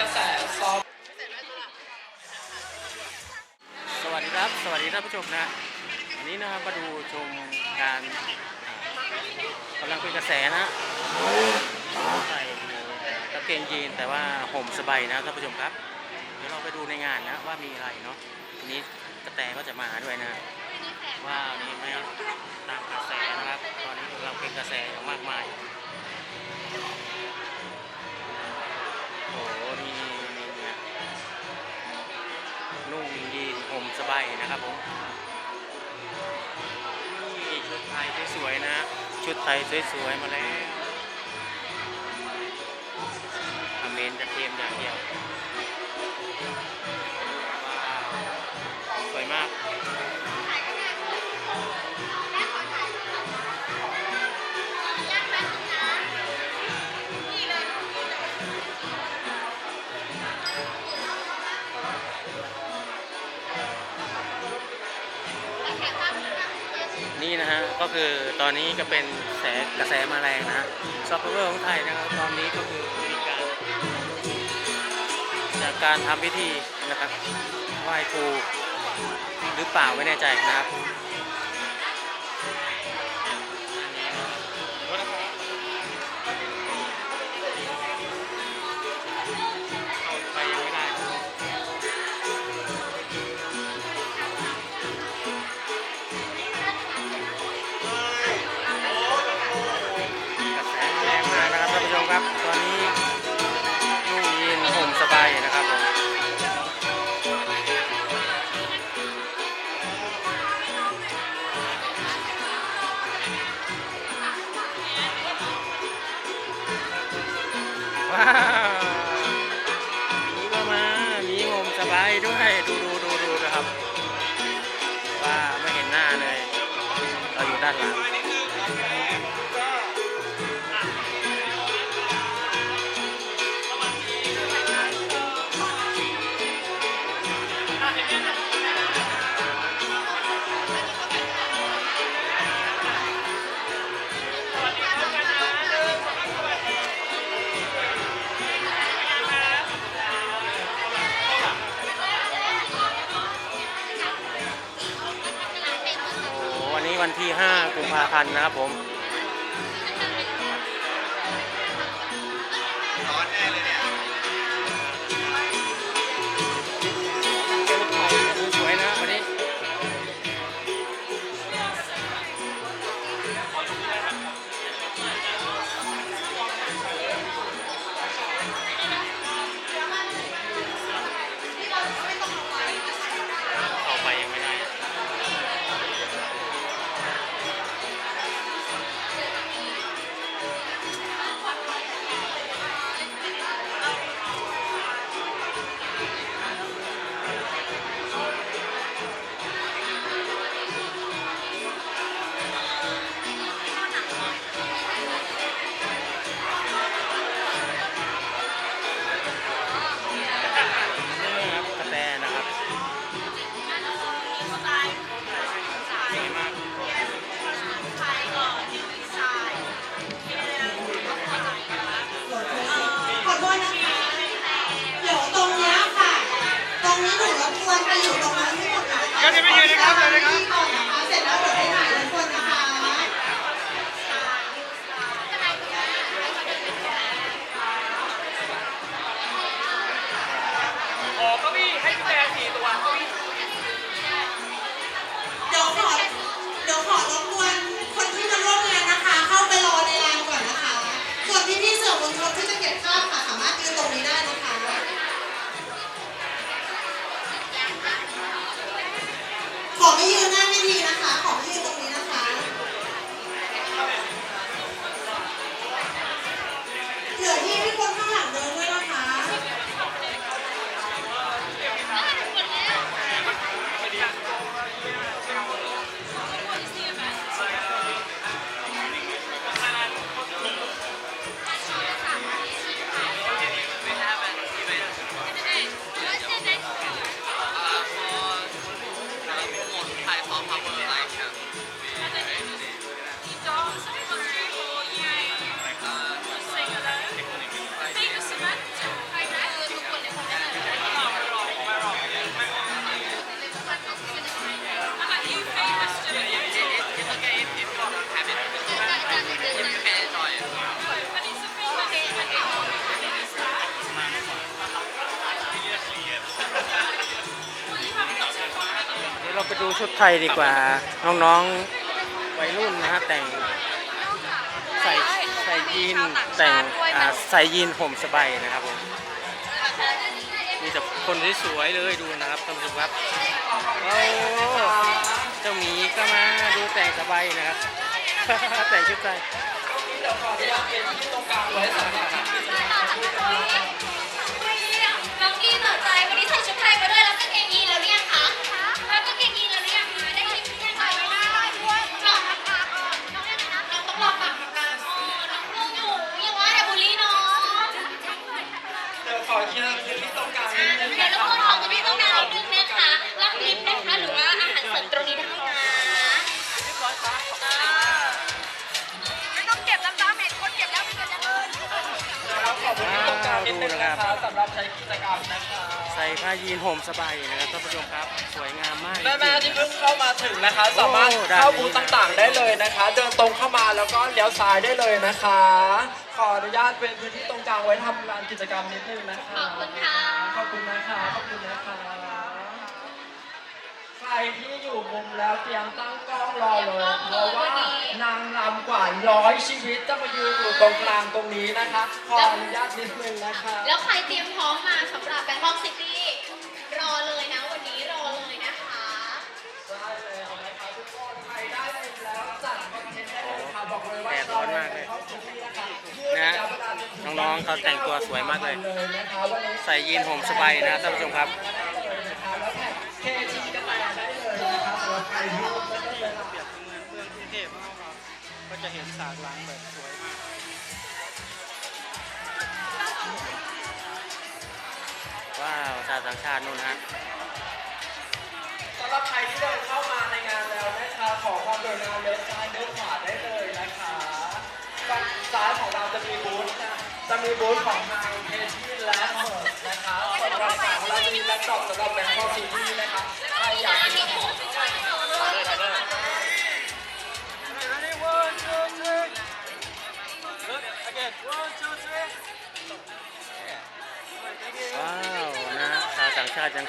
กระแสซอฟสวัสดีครับ สวัสดีท่านผู้ชมนะอันนี้นะครับมาดูชมการกำลังเป็นกระแสนะใส่กางเกงยีนแต่ว่าห่มสบายนะท่านผู้ชมครับ เดี๋ยวเราไปดูในงานนะว่ามีอะไรเนาะทีนี้กระแตก็จะมาด้วยนะ ว่านี่ไหมตามกระแสนะครับ ตอนนี้กำลังเป็นกระแสอย่างมากมาย นุ่งยีนห่มสบายนะครับผมนี่ชุดไทยสวยๆนะ ชุดไทยสวยๆมาแล้วอเมนจะเทมอย่างเดียวว้าวสวยมาก คือตอนนี้ก็เป็นแสกระแสมาแรงนะฮะซอฟต์แวร์ของไทยนะครับตอนนี้ก็คือมีการจากการทำพิธีนะครับไหว้ครูหรือเปล่าไม่แน่ใจนะครับ ที่ 5 กุมภาพันธ์นะครับผม ดูชุดไทยดีกว่า น้องๆวัยรุ่นนะฮะแต่งใส่ใส่ยีนแต่งอ่าใส่ยีนห่มสบายนะครับผมมีแต่คนที่สวยๆเลยดูนะครับท่านผู้ชมครับโอ้เจ้าหมีก็มาดูแต่งสบายนะครับแต่งชุดไทย ดนึงนะคะสำหรับใช้กิจกรรมนะคะใส่ผ้ายีนห่มสบายนะครับท่านผู้ชมครับ สวยงามมากจแม่แม่ริที่งเพิ่งเข้ามาถึงนะคะ สามารถโอ้ด้านนี้เข้าบูธต่างๆได้เลยนะคะ เดินตรงเข้ามาแล้วก็เลี้ยวซ้ายได้เลยนะคะ ขออนุญาตเป็นพื้นที่ตรงกลางไว้ทำงานกิจกรรมนิดนึงนะคะขอบคุณค่ะขอบคุณนะคะขอบคุณนะคะใคร ที่อยู่มุมแล้วเตรียมตั้งกล้องรอเลย เพราะว่านางรำกว่าร้อยชีวิตจะมายืนอยู่ตรงกลางตรงนี้นะคะ ขออนุญาตนิดนึงนะคะ แล้วใครเตรียมพร้อมมาสำหรับแบงคอกซิตี้รอเลยนะวันนี้รอเลยนะคะได้แล้วนะคะทุกคนใครได้แล้วจัดคอนเทนต์ได้เลยค่ะบอกเลยว่าแดดร้อนมากเลยนะฮะน้องๆเขาแต่งตัวสวยมากเลยนะคะวันนี้ใส่ยีนห่มสบายนะท่านผู้ชมครับ จะเห็นฉากหลังแบบสวยมากว้าวชาวต่างชาตินู่นฮะสำหรับใครที่เดินเข้ามาในงานแล้วนะคะขอความกรุณาเลี้ยวซ้ายเลี้ยวขวาได้เลยนะคะฝั่งซ้ายของเราจะมีบูธนะจะมีบูธของทางเคทีและเมิร์สนะคะส่วนฝั่งขวาของเราจะมีแล็ปท็อปสำหรับแบงค์คอซีทีนะคะ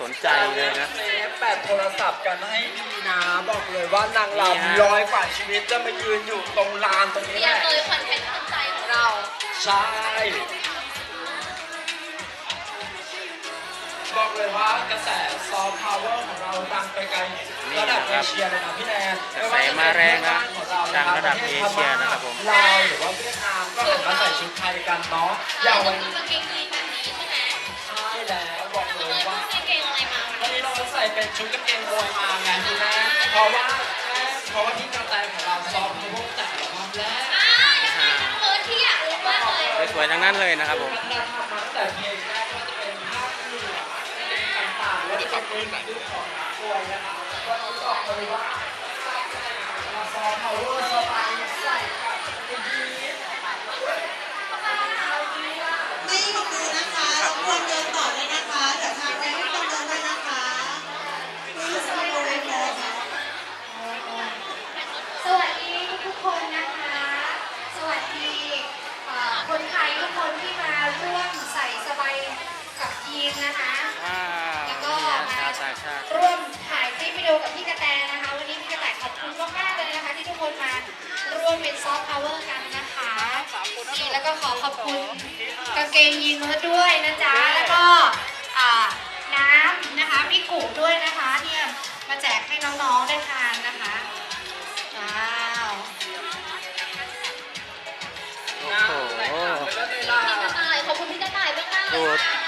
สนใจเลยนะ เซฟแปดโทรศัพท์กันให้ดีนะบอกเลยว่านางนี่ฮะ รำร้อยกว่าชีวิตจะมายืนอยู่ตรงลานตรงเตนี้รีแหยมละเลยคอนเทนต์ทันใจของเรา ใช่บอกเลยว่ากระแสซอฟต์พาวเวอร์ของเราดังไปไกลระดับเอเชียเลยนะพี่แนนกระแสมาแรงนะดังระดับเอเชียนะครับผม ลาวหรือว่าเวียดนามก็หันมาใส่ชุดไทยกันเนาะอย่างวัน กางเกงยีน เราใส่เป็นชุดกางเกงมวยมาไงคุณแม่เพราะว่าเพราะว่าที่กระแตของเราซ้อมทุกแต่ละวันแรกอ่าเพิร์ดที่อยากรู้มากเลยสวยๆทั้งนั้นเลยนะครับผมเรทำมาตั้งแต่เพลงแรกก็จะเป็นภาพเหนือต่างๆแล้วก็เป็นเพลงยุคของ กับยีนนะคะ ว้าวแล้วก็นี่ฮะมาชาวต่างชาติ ร่วมถ่ายคลิปวิดีโอกับพี่กระแตนะคะ วันนี้พี่กระแตขอบคุณมากๆเลยนะคะ ที่ทุกคนมาร่วมเป็นซอฟต์พาวเวอร์กันนะคะนี่แล้วก็ขอขอบคุณกางเกงยีนเมิร์ดด้วยนะจ๊ะ แล้วก็อ่าน้ำนะคะพี่กุด้วยนะคะเนี่ยมาแจกให้น้องๆได้ทานนะคะว้าวโอ้นะโหแต่งหน้าไปแล้วเลยล่ะพี่กระต่ายขอบคุณพี่กระต่ายมากๆเลดูยค่ะ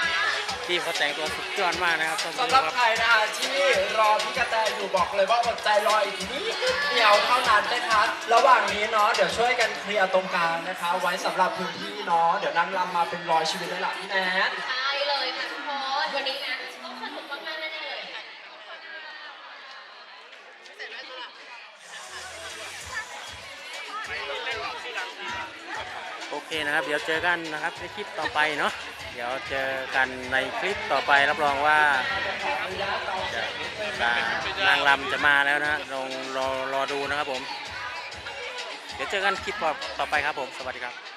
ที่เขาแต่งตัวสุดยอดมากนะครับสำหรับครับใครนะคะที่รอพี่กระแตอยู่บอกเลยว่าอดใจรออีกนิดเดียวเท่านั้นนะคะระหว่างนี้เนาะเดี๋ยวช่วยกันเคลียร์ตรงกลางนะคะ ไว้สำหรับพื้นที่เนาะเดี๋ยวนางรำมาเป็นร้อยชีวิตเลยล่ะพี่แนน โอเคนะครับ เดี๋ยวเจอกันนะครับในคลิปต่อไปเนาะเดี๋ยวเจอกันในคลิปต่อไปรับรองว่าจะนางรำจะมาแล้วนะฮะลองรอรอดูนะครับผม เดี๋ยวเจอกันคลิปต่อไปครับผม สวัสดีครับ